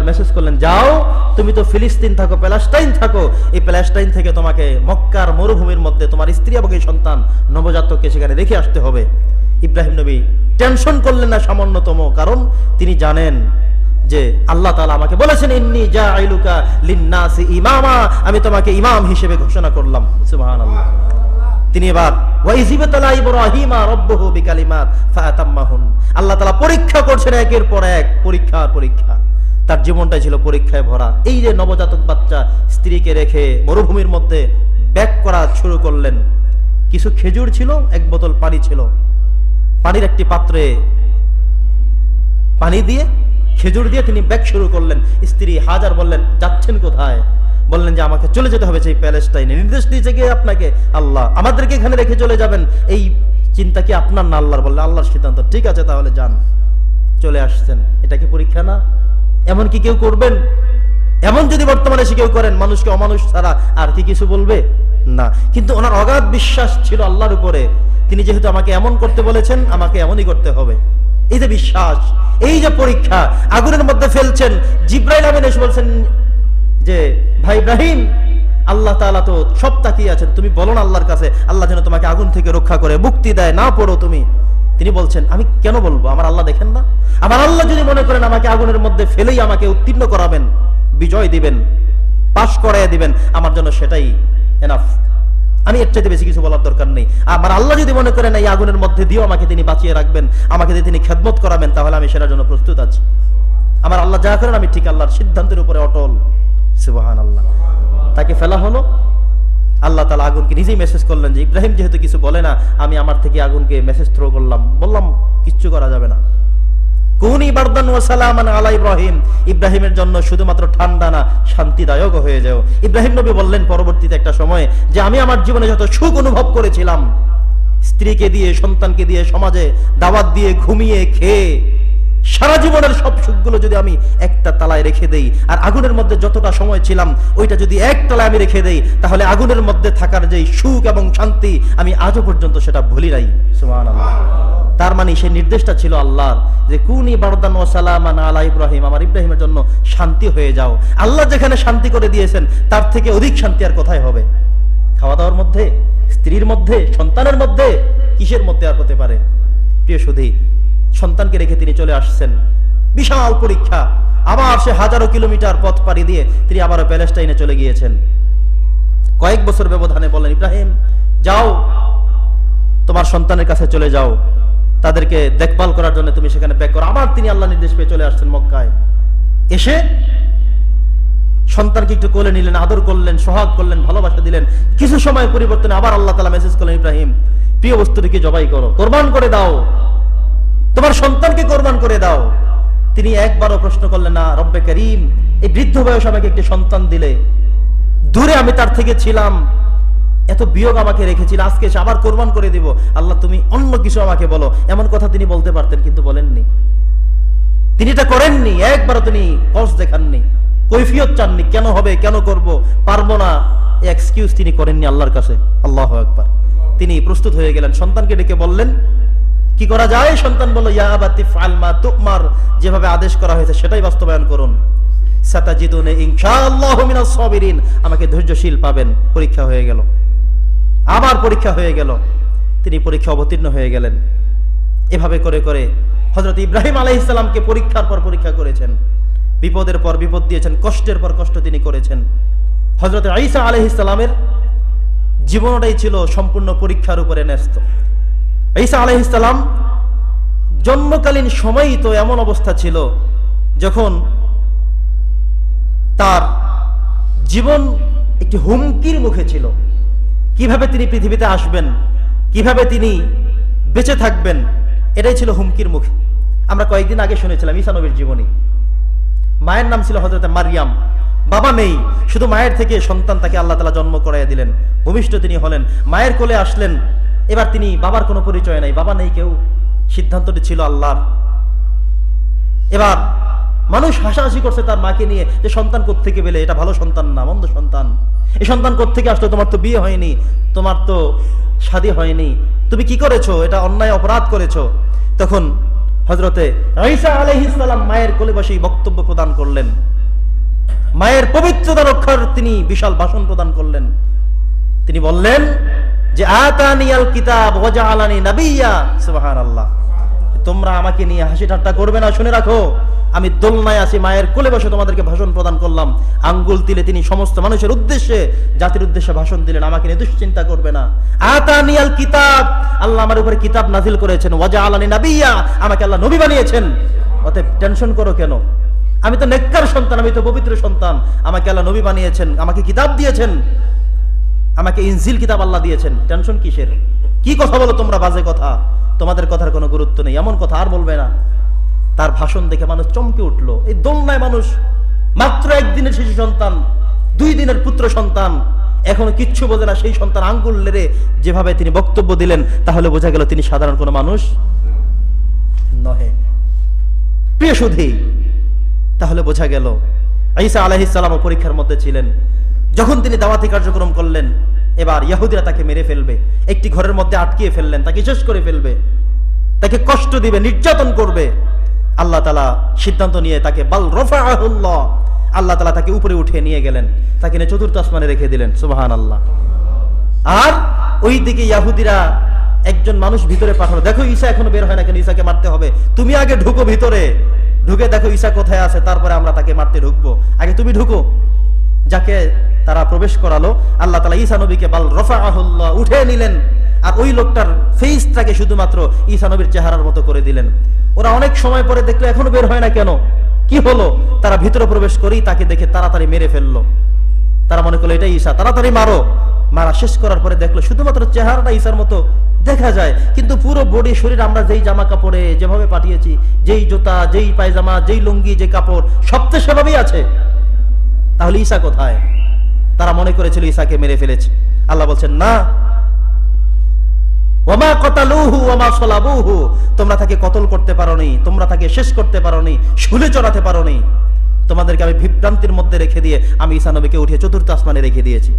এবার মেসেজ করলেন, যাও, তুমি তো ফিলিস্তিন থাকো, প্যালেস্টাইন থাকো। এই প্যালেস্টাইন থেকে তোমাকে মক্কার মরুভূমির মধ্যে তোমার স্ত্রী এবং এই সন্তান নবজাতককে সেখানে রেখে আসতে হবে। ইব্রাহিম নবী টেনশন করলেন না সামান্যতম, কারণ তিনি জানেন যে আল্লাহ তাআলা আমাকে বলেছেন, ইন্নি জাইলুকা লিন্নাসি ইমামা। আমি তোমাকে ইমাম হিসেবে ঘোষণা করলাম। সুবহানাল্লাহ। তিনি এবার আল্লাহ তালা পরীক্ষা করছেন একের পর এক, পরীক্ষা পরীক্ষা। তার জীবনটাই ছিল পরীক্ষায় ভরা। এই যে নবজাতক বাচ্চা স্ত্রীকে রেখে মরুভূমির মধ্যে ব্যাক করা শুরু করলেন। কিছু খেজুর ছিল, এক বোতল পানি ছিল। পানির একটি পাত্রে পানি দিয়ে খেজুর দিয়ে তিনি ব্যাগ শুরু করলেন। স্ত্রী হাজার বললেন, যাচ্ছেন কোথায়? বললেন যে, আমাকে চলে যেতে হবে সেই প্যালেস্টাইনে। নির্দেশ দিয়েছে কে আপনাকে? আল্লাহ, আমাদেরকে এখানে রেখে চলে যাবেন। এই চিন্তা কি আপনার না আল্লাহর? বললেন আল্লাহর সিদ্ধান্ত। ঠিক আছে, তাহলে যান। চলে আসছেন। এটা কি পরীক্ষা না? এমন কি কেউ করবেন? এমন যদি বর্তমানে এসে কেউ করেন, মানুষকে অমানুষ ছাড়া আর কি কিছু বলবে? না। কিন্তু ওনার অগাধ বিশ্বাস ছিল আল্লাহর উপরে। তিনি যেহেতু আমাকে এমন করতে বলেছেন, আমাকে এমনই করতে হবে। এই যে বিশ্বাস, এই যে পরীক্ষা, আগুনের মধ্যে ফেলছেন, জিব্রাইল আমিন এসে বলছেন যে, ভাই ইব্রাহিম, আল্লাহ তাআলা তো সব তাকিয়ে আছেন। তুমি বলো না আল্লাহর কাছে, আল্লাহ যেন তোমাকে আগুন থেকে রক্ষা করে, মুক্তি দেয়, না পড়ো তুমি। তিনি বলছেন, আমি কেন বলব? আমার আল্লাহ দেখেন না। আমার আল্লাহ যদি মনে করেন আমাকে আগুনের মধ্যে ফেলেই আমাকে উত্তীর্ণ করাবেন, বিজয় দিবেন, পাশ করাইয়া দিবেন, আমার জন্য সেটাই এনাফ আমি এর চাইতে বেশি কিছু বলার দরকার নেই। আমার আল্লাহ যদি মনে করেন এই আগুনের মধ্যে দিয়েও আমাকে তিনি বাঁচিয়ে রাখবেন, আমাকে যদি তিনি খেদমত করাবেন, তাহলে আমি সেটার জন্য প্রস্তুত আছি। আমার আল্লাহ যা করেন আমি ঠিক আল্লাহর সিদ্ধান্তের উপরে অটল। সুবাহান আল্লাহ তাকে ফেলা হলো। আল্লাহ তালা আগুনকে নিজেই মেসেজ করলেন যে, ইব্রাহিম, যেহেতু কিছু বলে না, আমি আমার থেকে আগুনকে মেসেজ থ্রো করলাম। বললাম, কিচ্ছু করা যাবে না। আলা ইব্রাহিম। ইব্রাহিমের জন্য শুধুমাত্র ঠান্ডা না হয়ে যাও। ইব্রাহিম নবী বললেন পরবর্তীতে একটা সময়ে যে, আমি আমার জীবনে যত সুখ অনুভব করেছিলাম, স্ত্রীকে দিয়ে, সন্তানকে দিয়ে, সমাজে দাওয়াত দিয়ে, ঘুমিয়ে খেয়ে সারা জীবনের সব সুখগুলো যদি আমি একটা তালায় রেখে দেই, আর আগুনের মধ্যে যতটা সময় ছিলাম, ওইটা যদি এক তলায় আমি রেখে দেই, তাহলে আগুনের মধ্যে থাকার যেই সুখ এবং শান্তি, আমি আজও পর্যন্ত সেটা ভুলি নাই। তার মানে সেই নির্দেশটা ছিল আল্লাহর, যে কুনি বারদান ও সালামান আলা ইব্রাহিম, আমার ইব্রাহিমের জন্য শান্তি হয়ে যাও। আল্লাহ যেখানে শান্তি করে দিয়েছেন, তার থেকে অধিক শান্তি আর কোথায় হবে? খাওয়া দাওয়ার মধ্যে, স্ত্রীর মধ্যে, সন্তানের মধ্যে, কিসের মধ্যে আর হতে পারে? প্রিয় সুধী সন্তানকে রেখে তিনি চলে আসছেন। বিশাল পরীক্ষা। আবার সে হাজারো কিলোমিটার পথ পাড়ি দিয়ে তিনি আবারও প্যালেস্টাইনে চলে গিয়েছেন। কয়েক বছর ব্যবধানে বললেন ইব্রাহিম, যাও। তোমার সন্তানের কাছে চলে যাও। তাদেরকে দেখভাল করার জন্য তুমি সেখানে প্যাক করো। আবার তিনি আল্লাহ নির্দেশ পেয়ে চলে আসছেন মক্কায়। এসে সন্তানকে একটু কোলে নিলেন, আদর করলেন, সোহাগ করলেন, ভালোবাসা দিলেন। কিছু সময় পরিবর্তনে আবার আল্লাহ তালা মেসেজ করলেন, ইব্রাহিম, প্রিয় বস্তুটিকে জবাই করো। কোরবান করে দাও। তোমার সন্তানকে কোরবান করে দাও। তিনি একবারও প্রশ্ন করলেন, না, রব্বে করিম, এই বৃদ্ধ বয়স আমাকে একটি সন্তান দিলে। দূরে আমি তার থেকে ছিলাম। এত বিয়োগ আমাকে রেখেছিল, আজকে এসে আবার কোরবান করে দিব। আল্লাহ, তুমি অন্য কিছু আমাকে বলো। এমন কথা তিনি বলতে পারতেন, কিন্তু বলেননি। তিনি এটা করেননি, একবারও তিনি কষ্ট দেখাননি। কৈফিয়ত চাননি, কেন হবে, কেন করব, পারব না। এক্সকিউজ তিনি করেননি আল্লাহর কাছে। আল্লাহ একবার তিনি প্রস্তুত হয়ে গেলেন। সন্তানকে ডেকে বললেন কি করা যায়? সন্তান বলল ইয়াবাতি ফালমা তুকমার যেভাবে আদেশ করা হয়েছে, সেটাই বাস্তবায়ন করুন। সাতাজিদুনে ইনশাআল্লাহ মিনাস সাবিরিন। আমাকে ধৈর্যশীল পাবেন। পরীক্ষা হয়ে গেল। আবার পরীক্ষা হয়ে গেল। তিনি পরীক্ষা অবতীর্ণ হয়ে গেলেন। এভাবে করে করে হজরত ইব্রাহিম আলাইহিসসালামকে পরীক্ষার পর পরীক্ষা করেছেন। বিপদের পর বিপদ দিয়েছেন, কষ্টের পর কষ্ট তিনি করেছেন। হজরত আইসা আলাইহিসসালামের জীবনটাই ছিল সম্পূর্ণ পরীক্ষার উপরে ন্যস্ত। ঈসা আলাইহিসসালাম জন্মকালীন সময়ই তো এমন অবস্থা ছিল যখন তার জীবন একটি হুমকির মুখে ছিল। কীভাবে তিনি পৃথিবীতে আসবেন? কীভাবে তিনি বেঁচে থাকবেন? এটাই ছিল হুমকির মুখে। আমরা কয়েকদিন আগে শুনেছিলাম ঈসা নবীর জীবনী। মায়ের নাম ছিল হজরত মারিয়াম বাবা নেই শুধু মায়ের থেকে সন্তান তাকে আল্লাহ তালা জন্ম করাইয়া দিলেন। ভূমিষ্ঠ তিনি হলেন। মায়ের কোলে আসলেন। এবার তিনি বাবার কোনো পরিচয় নাই, বাবা নেই কেউ, সিদ্ধান্তটি ছিল আল্লাহর। এবার মানুষ হাসাহাসি করছে তার মাকে নিয়ে যে সন্তান কোত্থেকে পেলে, এটা ভালো সন্তান না, মন্দ সন্তান। এই সন্তান কোত্থেকে আসলো? তোমার তো বিয়ে হয়নি, তোমার তো শাদী হয়নি। তুমি কি করেছ? এটা অন্যায় অপরাধ করেছ। তখন হজরতে ঈসা আলহিসাল্লাম মায়ের কোলে বসেই বক্তব্য প্রদান করলেন। মায়ের পবিত্রতা রক্ষার তিনি বিশাল ভাষণ প্রদান করলেন। তিনি বললেন যে আতানিয়াল কিতাব ওজা আলানি নাবিয়া সুবাহান আল্লাহ তোমরা আমাকে নিয়ে হাসি ঠাট্টা করবে না, শুনে রাখো। আমি দোলনায় আছি মায়ের কোলে বসে তোমাদেরকে ভাষণ প্রদান করলাম। আঙ্গুল তিলে তিনি সমস্ত মানুষের উদ্দেশ্যে, জাতির উদ্দেশ্যে ভাষণ দিলেন, আমাকে নিয়ে দুশ্চিন্তা করবে না। আতানিয়াল কিতাব, আল্লাহ আমার উপরে কিতাব নাজিল করেছেন ওয়াজা আলানি নাবিয়া, আমাকে আল্লাহ নবী বানিয়েছেন। অতএব টেনশন করো কেন? আমি তো নেককার সন্তান, আমি তো পবিত্র সন্তান, আমাকে আল্লাহ নবী বানিয়েছেন, আমাকে কিতাব দিয়েছেন। আমাকে ইনজিল কিতাব আল্লাহ দিয়েছেন। টেনশন কিসের? কি কথা বলো তোমরা? বাজে কথা। তোমাদের কথার কোনো গুরুত্ব নেই। এমন কথা আর বলবে না। তার ভাষণ দেখে মানুষ চমকে উঠল। এই দোলনায় মানুষ মাত্র একদিনের শিশু সন্তান, দুই দিনের পুত্র সন্তান। এখনও কিচ্ছু বোঝে না সেই সন্তান আঙ্গুল লেড়ে যেভাবে তিনি বক্তব্য দিলেন, তাহলে বোঝা গেল তিনি সাধারণ কোনো মানুষ নহে। প্রিয় সুধী, তাহলে বোঝা গেল, ঈসা আলাহিসাল্লাম পরীক্ষার মধ্যে ছিলেন। যখন তিনি দাওয়াতি কার্যক্রম করলেন, এবার ইয়াহুদিরা তাকে মেরে ফেলবে, একটি ঘরের মধ্যে আটকিয়ে ফেললেন, তাকে শেষ করে ফেলবে, তাকে কষ্ট দিবে, নির্যাতন করবে। আল্লাহ তালা সিদ্ধান্ত নিয়ে তাকে, বাল রফা আল্লাহ তালা তাকে উপরে উঠিয়ে নিয়ে গেলেন, তাকে নিয়ে চতুর্থ আসমানে রেখে দিলেন সুবাহান আল্লাহ আর ওই দিকে ইয়াহুদিরা একজন মানুষ ভিতরে পাঠালো, দেখো ঈশা এখনও বের হয় না কেন? ঈসাকে মারতে হবে। তুমি আগে ঢুকো ভিতরে। ঢুকে দেখো ঈশা কোথায় আছে, তারপরে আমরা তাকে মারতে ঢুকবো। আগে তুমি ঢুকো। যাকে তারা প্রবেশ করালো, আল্লাহ তালা ঈসা নবীকে বাল রফা উঠে নিলেন। আর ওই লোকটার ফেসটাকে শুধুমাত্র ঈসা নবীর চেহারার মতো করে দিলেন। ওরা অনেক সময় পরে দেখল, এখনও বের হয় না কেন? কি হলো? তারা ভিতরে প্রবেশ করেই তাকে দেখে তাড়াতাড়ি মেরে ফেলল। তারা মনে করল, এটাই ঈশা তাড়াতাড়ি মারো। মারা শেষ করার পরে দেখল, শুধুমাত্র চেহারাটা ঈশার মতো দেখা যায়। কিন্তু পুরো বডি শরীর আমরা যেই জামা কাপড়ে যেভাবে পাঠিয়েছি, যেই জুতা, যেই পায়জামা, যেই লুঙ্গি, যে কাপড় সবচেয়ে সেভাবেই আছে। তাহলে ঈসা কোথায়? তারা মনে করেছিল ঈসাকে মেরে ফেলেছে। আল্লাহ বলছেন, না। তোমরা তাকে কতল করতে তোমরা তাকে শেষ করতে পারোনি তোমাদেরকে আমি বিভ্রান্তির মধ্যে রেখে দিয়ে আমি ঈসা নবীকে উঠিয়ে চতুর্থ আসমানে রেখে দিয়েছি।